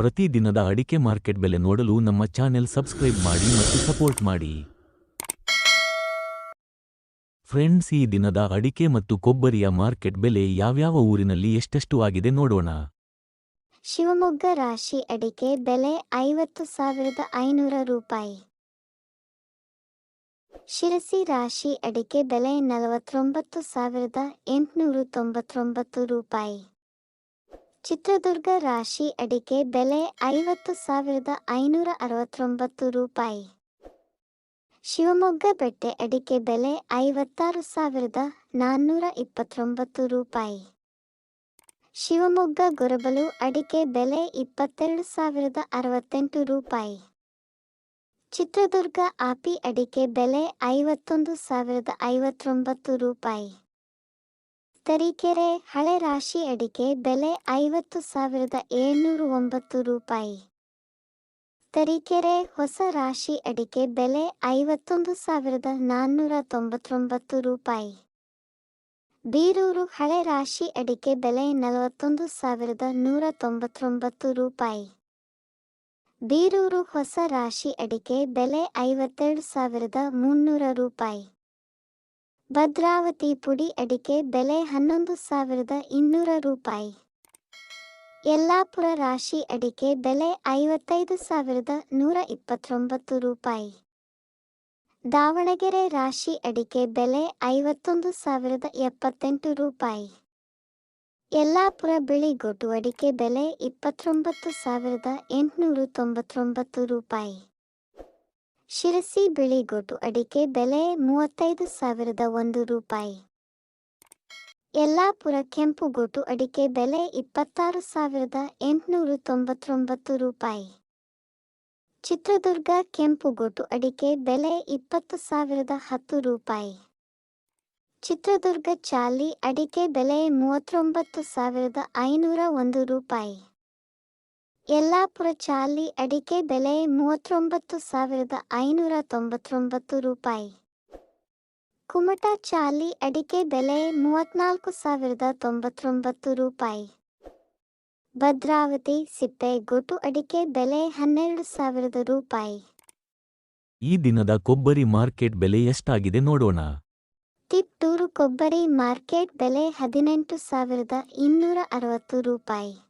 ಪ್ರತಿ ದಿನದ ಅಡಿಕೆ ಮಾರ್ಕೆಟ್ ಬೆಲೆ ನೋಡಲು ನಮ್ಮ ಚಾನೆಲ್ ಸಬ್ಸ್ಕ್ರೈಬ್ ಮಾಡಿ ಮತ್ತು ಸಪೋರ್ಟ್ ಮಾಡಿ. ಫ್ರೆಂಡ್ಸ್, ಈ ದಿನದ ಅಡಿಕೆ ಮತ್ತು ಕೊಬ್ಬರಿಯ ಮಾರ್ಕೆಟ್ ಬೆಲೆ ಯಾವ್ಯಾವ ಊರಿನಲ್ಲಿ ಎಷ್ಟೆಷ್ಟು ಆಗಿದೆ ನೋಡೋಣ. ಶಿವಮೊಗ್ಗ ರಾಶಿ ಅಡಿಕೆ ಬೆಲೆ ಐವತ್ತು ಸಾವಿರದ ಐನೂರ ರೂಪಾಯಿ. ಶಿರಸಿ ರಾಶಿ ಅಡಿಕೆ ಬೆಲೆ ನಲವತ್ತೊಂಬತ್ತು ಸಾವಿರದ ಎಂಟುನೂರು ತೊಂಬತ್ತೊಂಬತ್ತು ರೂಪಾಯಿ. ಚಿತ್ರದುರ್ಗ ರಾಶಿ ಅಡಿಕೆ ಬೆಲೆ ಐವತ್ತು ಸಾವಿರದ ಐನೂರ ಅರವತ್ತೊಂಬತ್ತು ರೂಪಾಯಿ. ಶಿವಮೊಗ್ಗ ಬೆಟ್ಟೆ ಅಡಿಕೆ ಬೆಲೆ ಐವತ್ತಾರು ಸಾವಿರದ ನಾನ್ನೂರ ಇಪ್ಪತ್ತೊಂಬತ್ತು ರೂಪಾಯಿ. ಶಿವಮೊಗ್ಗ ಗೊರಬಲು ಅಡಿಕೆ ಬೆಲೆ ಇಪ್ಪತ್ತೆರಡು ಸಾವಿರದ ಅರವತ್ತೆಂಟು ರೂಪಾಯಿ. ಚಿತ್ರದುರ್ಗ ಆಪಿ ಅಡಿಕೆ ಬೆಲೆ ಐವತ್ತೊಂದು ಸಾವಿರದ ಐವತ್ತೊಂಬತ್ತು ರೂಪಾಯಿ. ತರೀಕೆರೆ ಹಳೆ ರಾಶಿ ಅಡಿಕೆ ಬೆಲೆ ಐವತ್ತು ಸಾವಿರದ ಏಳ್ನೂರು ಒಂಬತ್ತು ರೂಪಾಯಿ. ತರೀಕೆರೆ ಹೊಸ ರಾಶಿ ಅಡಿಕೆ ಬೆಲೆ ಐವತ್ತೊಂದು ಸಾವಿರದ ನಾನ್ನೂರ ತೊಂಬತ್ತೊಂಬತ್ತು ರೂಪಾಯಿ. ಬೀರೂರು ಹಳೆ ರಾಶಿ ಅಡಿಕೆ ಬೆಲೆ ನಲವತ್ತೊಂದು ಸಾವಿರದ ನೂರ ತೊಂಬತ್ತೊಂಬತ್ತು ರೂಪಾಯಿ. ಬೀರೂರು ಹೊಸ ರಾಶಿ ಅಡಿಕೆ ಬೆಲೆ ಐವತ್ತೆರಡು ಸಾವಿರದ ಮುನ್ನೂರ ರೂಪಾಯಿ. ಭದ್ರಾವತಿ ಪುಡಿ ಅಡಿಕೆ ಬೆಲೆ ಹನ್ನೊಂದು ಸಾವಿರದ ಇನ್ನೂರ ರೂಪಾಯಿ. ಯಲ್ಲಾಪುರ ರಾಶಿ ಅಡಿಕೆ ಬೆಲೆ ಐವತ್ತೈದು ಸಾವಿರದ ನೂರ ಇಪ್ಪತ್ತೊಂಬತ್ತು ರೂಪಾಯಿ. ದಾವಣಗೆರೆ ರಾಶಿ ಅಡಿಕೆ ಬೆಲೆ ಐವತ್ತೊಂದು ಸಾವಿರದ ಎಪ್ಪತ್ತೆಂಟು ರೂಪಾಯಿ. ಯಲ್ಲಾಪುರ ಬಿಳಿಗೊಟ್ಟು ಅಡಿಕೆ ಬೆಲೆ ಇಪ್ಪತ್ತೊಂಬತ್ತು ಸಾವಿರದ ಎಂಟುನೂರು ತೊಂಬತ್ತೊಂಬತ್ತು ರೂಪಾಯಿ. ಶಿರಸಿ ಬಿಳಿಗೊಟ್ಟು ಅಡಿಕೆ ಬೆಲೆ ಮೂವತ್ತೈದು ಸಾವಿರದ ಒಂದು ರೂಪಾಯಿ. ಯಲ್ಲಾಪುರ ಕೆಂಪುಗೋಟು ಅಡಿಕೆ ಬೆಲೆ ಇಪ್ಪತ್ತಾರು ಸಾವಿರದ ಎಂಟುನೂರು ತೊಂಬತ್ತೊಂಬತ್ತು ರೂಪಾಯಿ. ಚಿತ್ರದುರ್ಗ ಕೆಂಪುಗೋಟು ಅಡಿಕೆ ಬೆಲೆ ಇಪ್ಪತ್ತು ಸಾವಿರದ ಹತ್ತು ರೂಪಾಯಿ. ಚಿತ್ರದುರ್ಗ ಚಾಲಿ ಅಡಿಕೆ ಬೆಲೆ ಮೂವತ್ತೊಂಬತ್ತು ಸಾವಿರದ ಐನೂರ ಒಂದು ರೂಪಾಯಿ. ಯಲ್ಲಾಪುರ ಚಾಲಿ ಅಡಿಕೆ ಬೆಲೆ ಮೂವತ್ತೊಂಬತ್ತು ಸಾವಿರದ ಐನೂರ ತೊಂಬತ್ತೊಂಬತ್ತು ರೂಪಾಯಿ. ಕುಮಟಾ ಚಾಲಿ ಅಡಿಕೆ ಬೆಲೆ ಮೂವತ್ನಾಲ್ಕು ಸಾವಿರದ ತೊಂಬತ್ತೊಂಬತ್ತು ರೂಪಾಯಿ. ಭದ್ರಾವತಿ ಸಿಪ್ಪೆ ಗೊಟು ಅಡಿಕೆ ಬೆಲೆ ಹನ್ನೆರಡು ಸಾವಿರದ ರೂಪಾಯಿ. ಈ ದಿನದ ಕೊಬ್ಬರಿ ಮಾರ್ಕೆಟ್ ಬೆಲೆ ಎಷ್ಟಾಗಿದೆ ನೋಡೋಣ. ತಿಪ್ಟೂರು ಕೊಬ್ಬರಿ ಮಾರ್ಕೆಟ್ ಬೆಲೆ ಹದಿನೆಂಟು ಸಾವಿರದ ಇನ್ನೂರ ಅರವತ್ತು ರೂಪಾಯಿ.